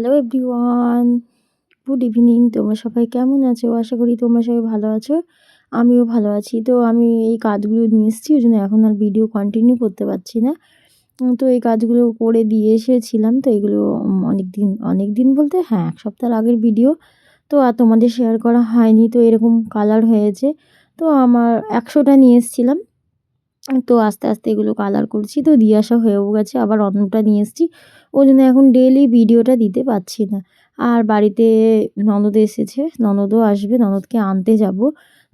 Hello everyone good evening তোমরা সবাই কেমন আছো? আশা করি তোমরা সবাই ভালো আছো, আমিও ভালো আছি। তো আমি এই কাজগুলো নিয়ে এসেছি, ওই জন্য এখন আর ভিডিও কন্টিনিউ করতে পারছি না। তো এই কাজগুলো করে দিয়ে এসেছিলাম, তো এগুলো অনেক দিন অনেক দিন বলতে হ্যাঁ এক সপ্তাহ আগের ভিডিও তো আর তোমাদের শেয়ার করা হয়নি, তো এরকম কালার হয়েছে। তো আমার একশোটা নিয়ে এসেছিলাম তো আস্তে আস্তে এগুলো কালার করছি। তো দিয়ে আসা হয়েও গেছে, আবার অন্যটা নিয়ে এসেছি। ওই জন্য এখন ডেলি ভিডিওটা দিতে পারছি না। আর বাড়িতে ননদ এসেছে, ননদও আসবে, ননদকে আনতে যাব।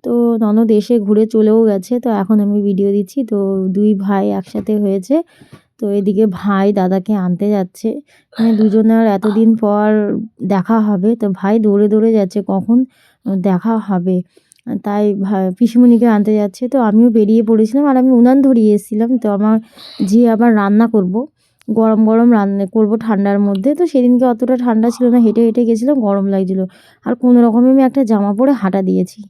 তো ননদ এসে ঘুরে চলেও গেছে, তো এখন আমি ভিডিও দিচ্ছি। তো দুই ভাই একসাথে হয়েছে, তো এদিকে ভাই দাদাকে আনতে যাচ্ছে। মানে দুজনের এতদিন পর দেখা হবে, তো ভাই দৌড়ে দৌড়ে যাচ্ছে, কখন দেখা হবে? তাই পিসিমণিকে আনতে যাচ্ছে। তো আমিও বেরিয়ে পড়েছিলাম আর আমি উনান ধরিয়ে এসেছিলাম। তো আমার যে আবার রান্না করব, গরম গরম রান্না করব ঠান্ডার মধ্যে, তো সেদিনকে অতটা ঠান্ডা ছিল না, হেঁটে হেঁটে গেছিলাম, গরম লাগছিল। আর কোনো রকমে আমি একটা জামা পরে হাঁটা দিয়েছি।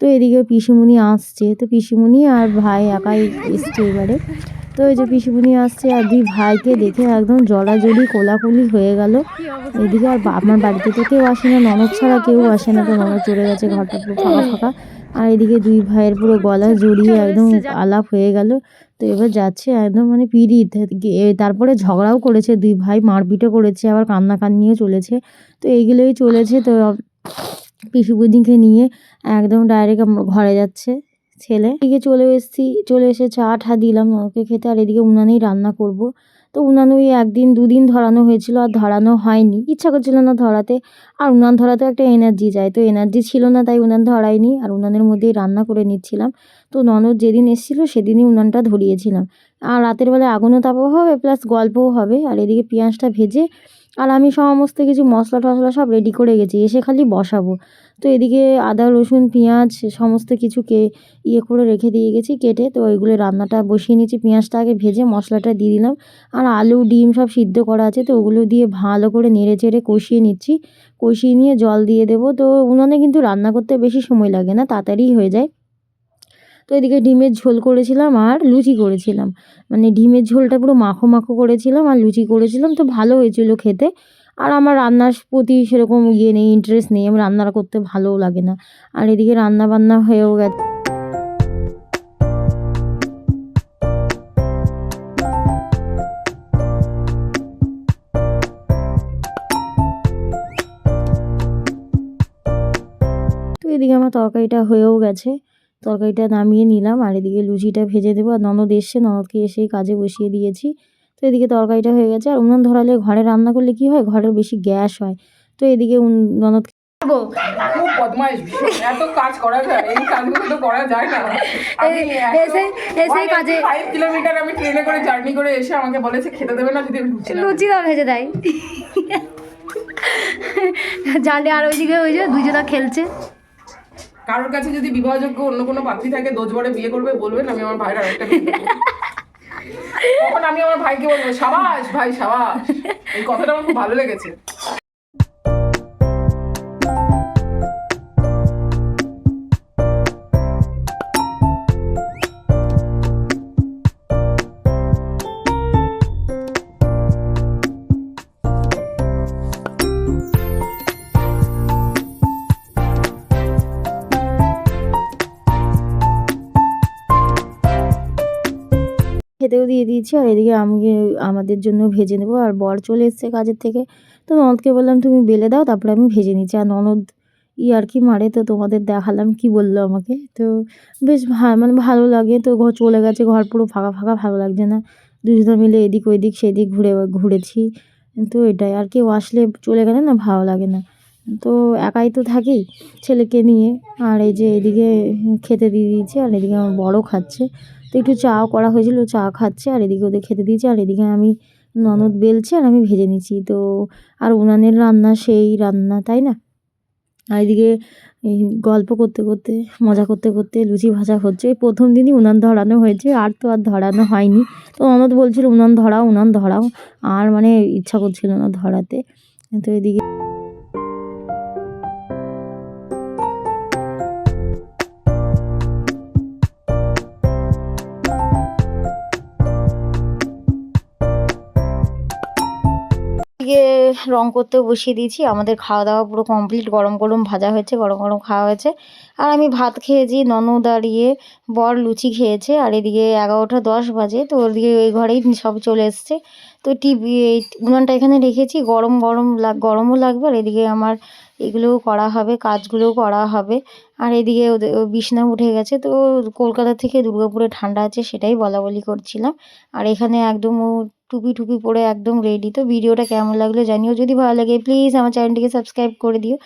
তো এদিকে পিসিমণি আসছে। তো পিসিমণি আর ভাই একাই এসছে এবারে। তো এই যে পিসিমণি আসছে আর দুই ভাইকে দেখে একদম জড়াজড়ি কোলাকুলি হয়ে গেল। এদিকে আর আমার বাড়িতে তো কেউ আসে না, ননদ ছাড়া কেউ আসে না, তো ননদ চলে গেছে, ঘরটা পুরো ফাঁকা ফাঁকা। আর এদিকে দুই ভাইয়ের পুরো গলা জড়িয়ে একদম আলাপ হয়ে গেল। তো এবার যাচ্ছে একদম মানে পিড়িত। তারপরে ঝগড়াও করেছে, দুই ভাই মারপিটও করেছে, আবার কান্নাকান্নিও চলেছে। তো এইগুলোই চলেছে, তো পিসুবুদিকে নিয়ে একদম ডাইরেক্ট ঘরে যাচ্ছে। ছেলে। এদিকে চলে এসেছি, চলে এসে চা ঠা দিলাম, ওকে খেতে। আর এদিকে উনানেই রান্না করব। তো উনান ওই একদিন, দুদিন ধরানো হয়েছিল, আর ধরানো হয়নি। ইচ্ছা করছিল না ধরাতে। আর উনান ধরাতে একটা এনার্জি যায়। তো এনার্জি ছিল না, তাই উনান ধরাইনি আর উনানের মধ্যেই রান্না করে নিচ্ছিলাম। তো ননদ যেদিন এসেছিল, সেদিনই উনানটা ধরিয়েছিলাম। আর রাতের বেলায় আগুনও তাপও হবে প্লাস গল্পও হবে। আর এদিকে পেঁয়াজটা ভেজে আর আমি সমস্ত কিছু মশলা টশলা সব রেডি করে গেছি এসে খালি বসাবো। তো এদিকে আদা, রসুন, পেঁয়াজ সমস্ত কিছু কে ইয়ে করে রেখে দিয়ে গেছি কেটে, তো ওইগুলো রান্নাটা বসিয়ে নিয়েছি। পেঁয়াজটা আগে ভেজে মশলাটা দিয়ে দিলাম। আর আলু, ডিম সব সিদ্ধ করা আছে, তো ওগুলো দিয়ে ভালো করে নেড়ে চেড়ে কষিয়ে নিচ্ছি। কষিয়ে নিয়ে জল দিয়ে দেবো, তো উনুনে কিন্তু রান্না করতে বেশি সময় লাগে না তাড়াতাড়ি হয়ে যায়। তো এদিকে ডিমের ঝোল করেছিলাম আর লুচি করেছিলাম। মানে ডিমের ঝোলটা পুরো মাখো মাখো করেছিলাম আর লুচি করেছিলাম, তো ভালো হয়েছিল খেতে। আর আমার রান্নার প্রতি সেরকম ইয়ে নেই ইন্টারেস্ট নেই, আমার রান্না করতে ভালোও লাগে না। আর এদিকে রান্না বান্না হয়েও গেছে। এদিকে আমার তরকারিটা হয়েও গেছে। তরকারিটা নামিয়ে নিলাম আর এদিকে লুচিটা ভেজে দেবো আর ননদ এসছে ননদকে এসেই কাজে বসিয়ে দিয়েছি। তো এদিকে তরকারিটা হয়ে গেছে আর উনুন ধরালে ঘরে রান্না করলে কি হয়? ঘরের বেশি গ্যাস হয়। তো এদিকে ননদ খুব? বদমাইশ ভীষণ। এত কাজ করা যায় এই কাজগুলো তো করা যায় না। আমি এসে- এসেই কাজে- ফাইভ কিলোমিটার আমি ট্রেনে করে জার্নি করে এসে আমাকে বলেছে খেতে দেবে না যদি আমি ঢুকছি না লুচি দাও ভেজে দেয়। জানে আর ওইদিকে ওই যে দুজনা খেলছে। কারোর কাছে যদি বিবাহযোগ্য অন্য কোনো পাত্রী থাকে দোজবরে বিয়ে করবে বলবেন আমি আমার ভাইয়ের আরেকটা তখন আমি আমার ভাইকে বলব, সাবাস, ভাই, সাবাস। এই কথাটা আমার খুব ভালো লেগেছে। খেতেও দিয়ে দিয়েছি আর এদিকে আমি, আমাদের জন্য ভেজে নেব। আর বর চলে এসছে কাজের থেকে। তো ননদকে বললাম, তুমি বেলে দাও, তারপরে আমি ভেজে নিচ্ছি। আর ননদ ই আর কি মারে, তো তোমাদের দেখালাম কি বলল আমাকে। তো বেশ ভা মানে ভালো লাগে। তো ঘর চলে গেছে, ঘর পুরো ফাঁকা ফাঁকা, ভালো লাগছে না। দুজনে মিলে এদিক ওইদিক, সেদিক ঘুরে, ঘুরেছি। তো এটাই, আর কেউ আসলে চলে গেলে না ভালো লাগে না। তো একাই তো থাকি ছেলেকে নিয়ে। আর এই যে এদিকে খেতে দিয়ে দিয়েছি, আর এদিকে আমার বড়ও খাচ্ছে। তো একটু চাও করা হয়েছিল, চা খাচ্ছে আর এদিকে ওদের খেতে দিয়েছি আর এদিকে আমি ননদ বেলছি আর আমি ভেজে নিচ্ছি। তো আর উনানের রান্না সেই রান্না, তাই না? আর এদিকে এই গল্প করতে করতে, মজা করতে করতে লুচি ভাজা হচ্ছে। প্রথম দিনই উনান ধরানো হয়েছে, আর তো আর ধরানো হয়নি। তো ননদ বলছিল, উনান ধরাও উনান ধরাও। আর মানে ইচ্ছা করছিল না ধরাতে। তো এদিকে রং করতেও বসিয়ে দিয়েছি। আমাদের খাওয়া দাওয়া পুরো কমপ্লিট গরম গরম ভাজা হয়েছে, গরম গরম খাওয়া হয়েছে। আর আমি ভাত খেয়েছি, ননদ দাঁড়িয়ে বর লুচি খেয়েছে। আর এদিকে এগারোটা দশ বাজে, তো ওদিকে ওই ঘরেই সব চলে এসছে। তো টিভি এই উনানটা এখানে রেখেছি। গরম গরম লাগ গরমও লাগবে। আর এদিকে আমার এগুলোও করা হবে, কাজগুলোও করা হবে। আর এদিকে ওদের বিছনা উঠে গেছে। তো কলকাতা থেকে দুর্গাপুরে ঠান্ডা আছে, সেটাই বলা বলি করছিলাম। আর এখানে একদম টুপি টুপি পরে একদম রেডি তো। ভিডিওটা কেমন লাগল জানিও। যদি ভালো লাগে প্লিজ আমার চ্যানেলটিকে সাবস্ক্রাইব করে দিও।